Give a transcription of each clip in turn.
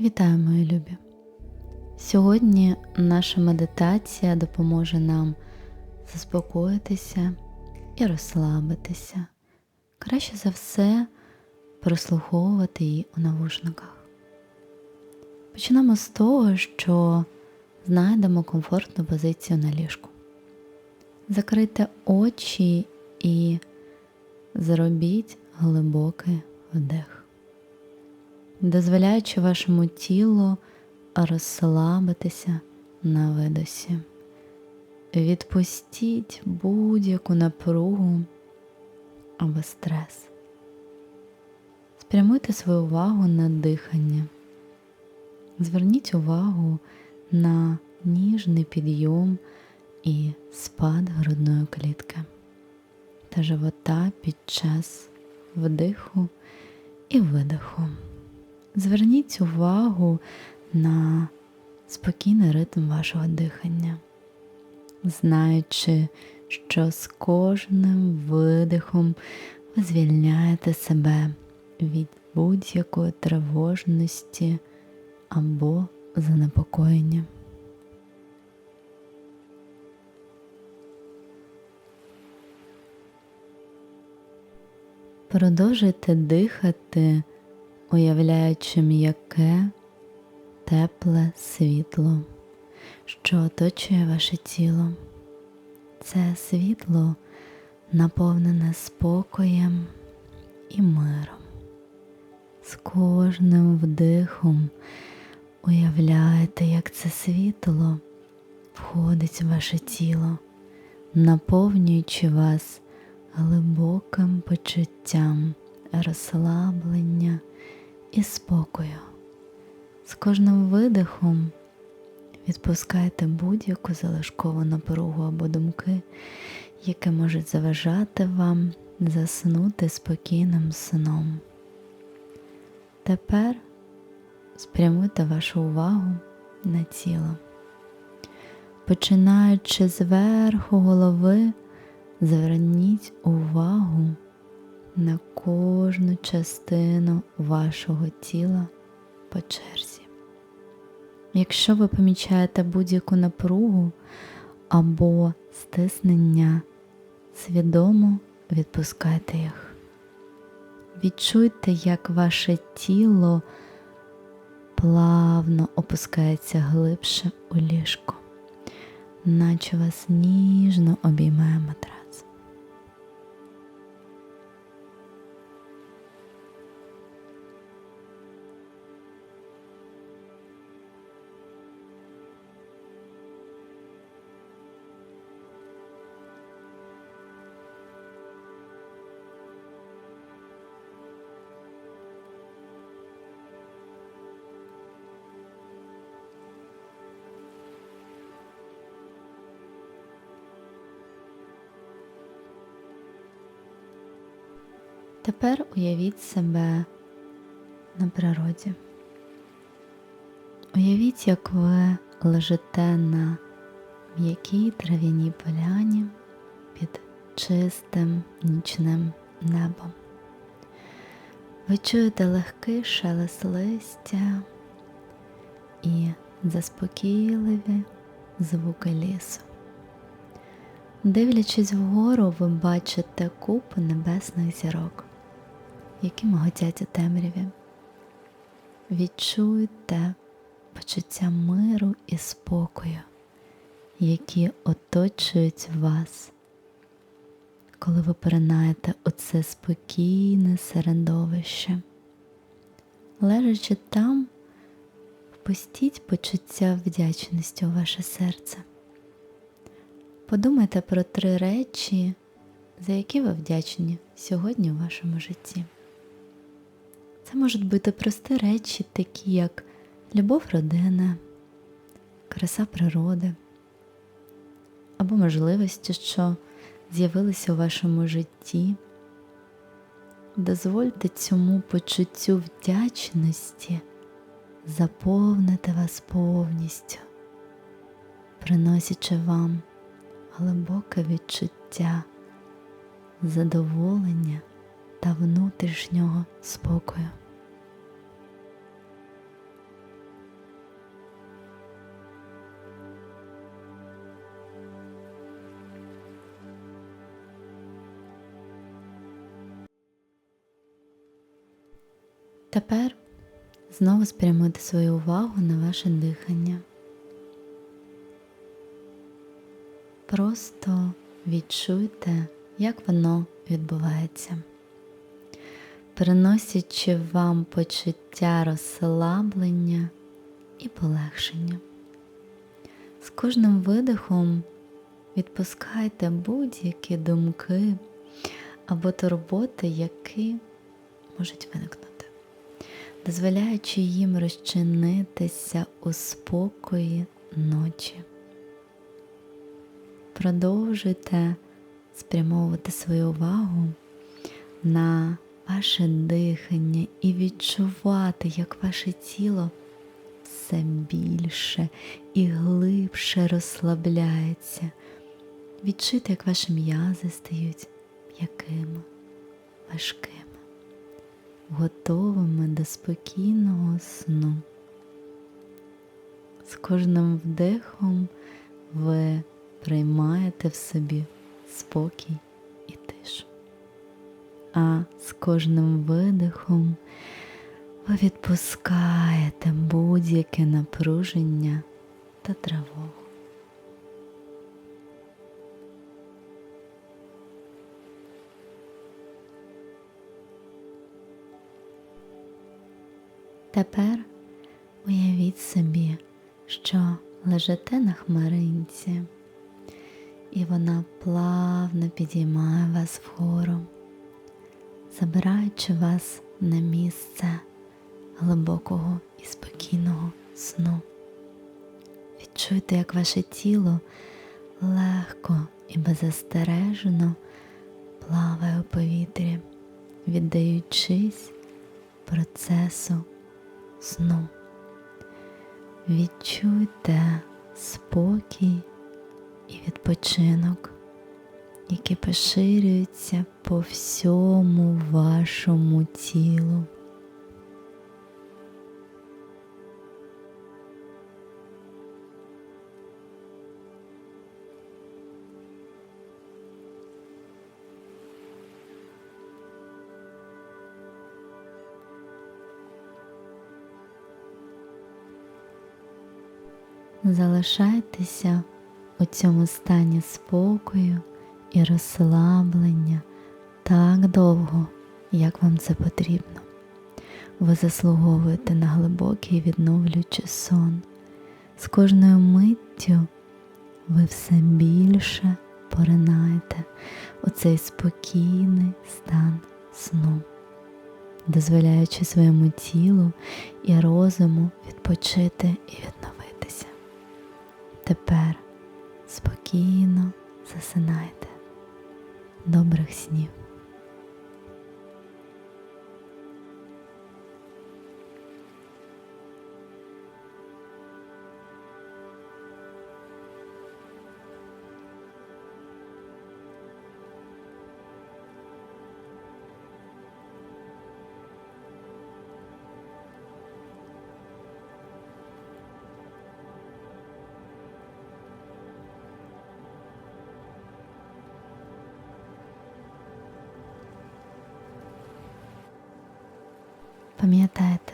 Вітаю, мої любі! Сьогодні наша медитація допоможе нам заспокоїтися і розслабитися. Краще за все прослуховувати її у навушниках. Почнемо з того, що знайдемо комфортну позицію на ліжку. Закрийте очі і зробіть глибокий вдих дозволяючи вашому тілу розслабитися на видосі. Відпустіть будь-яку напругу або стрес. Спрямуйте свою увагу на дихання. Зверніть увагу на ніжний підйом і спад грудної клітки та живота під час вдиху і видиху. Зверніть увагу на спокійний ритм вашого дихання, знаючи, що з кожним видихом ви звільняєте себе від будь-якої тривожності або занепокоєння. Продовжуйте дихати уявляючи м'яке, тепле світло, що оточує ваше тіло. Це світло наповнене спокоєм і миром. З кожним вдихом уявляєте, як це світло входить в ваше тіло, наповнюючи вас глибоким почуттям розслаблення і спокою. З кожним видихом відпускайте будь-яку залишкову напругу або думки, які можуть заважати вам заснути спокійним сном. Тепер спрямуйте вашу увагу на тіло. Починаючи зверху голови, зверніть увагу на кожну частину вашого тіла по черзі. Якщо ви помічаєте будь-яку напругу або стиснення, свідомо відпускайте їх. Відчуйте, як ваше тіло плавно опускається глибше у ліжко, наче вас ніжно обіймає матрац. Тепер уявіть себе на природі. Уявіть, як ви лежите на м'якій трав'яній поляні під чистим нічним небом. Ви чуєте легкий шелест листя і заспокійливі звуки лісу. Дивлячись вгору, ви бачите купу небесних зірок які миготять у темряві. Відчуйте почуття миру і спокою, які оточують вас, коли ви перенаєте оце спокійне середовище. Лежачи там, впустіть почуття вдячності у ваше серце. Подумайте про три речі, за які ви вдячні сьогодні у вашому житті. Це можуть бути прості речі, такі як любов родини, краса природи або можливості, що з'явилися у вашому житті. Дозвольте цьому почуттю вдячності заповнити вас повністю, приносячи вам глибоке відчуття, задоволення та внутрішнього спокою. Тепер знову спрямуйте свою увагу на ваше дихання. Просто відчуйте, як воно відбувається, приносячи вам почуття розслаблення і полегшення. З кожним видихом відпускайте будь-які думки або турботи, які можуть виникнути, дозволяючи їм розчинитися у спокої ночі. Продовжуйте спрямовувати свою увагу на ваше дихання і відчувати, як ваше тіло все більше і глибше розслабляється. Відчуйте, як ваші м'язи стають м'якими, важкими, готовими до спокійного сну. З кожним вдихом ви приймаєте в собі спокій і тишу. А з кожним видихом ви відпускаєте будь-яке напруження та тривогу. Тепер уявіть собі, що лежите на хмаринці, і вона плавно підіймає вас вгору, забираючи вас на місце глибокого і спокійного сну. Відчуйте, як ваше тіло легко і беззастережено плаває у повітрі, віддаючись процесу сну. Відчуйте спокій і відпочинок, які поширюються по всьому вашому тілу. Залишайтеся у цьому стані спокою і розслаблення так довго, як вам це потрібно. Ви заслуговуєте на глибокий відновлюючий сон. З кожною миттю ви все більше поринаєте у цей спокійний стан сну, дозволяючи своєму тілу і розуму відпочити і відновитися. Тепер спокійно засинайте. Добрих снів. Пам'ятайте,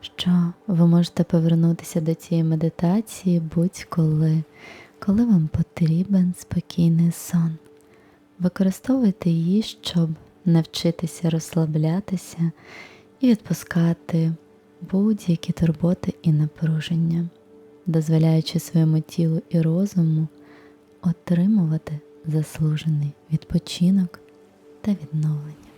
що ви можете повернутися до цієї медитації будь-коли, коли вам потрібен спокійний сон. Використовуйте її, щоб навчитися розслаблятися і відпускати будь-які турботи і напруження, дозволяючи своєму тілу і розуму отримувати заслужений відпочинок та відновлення.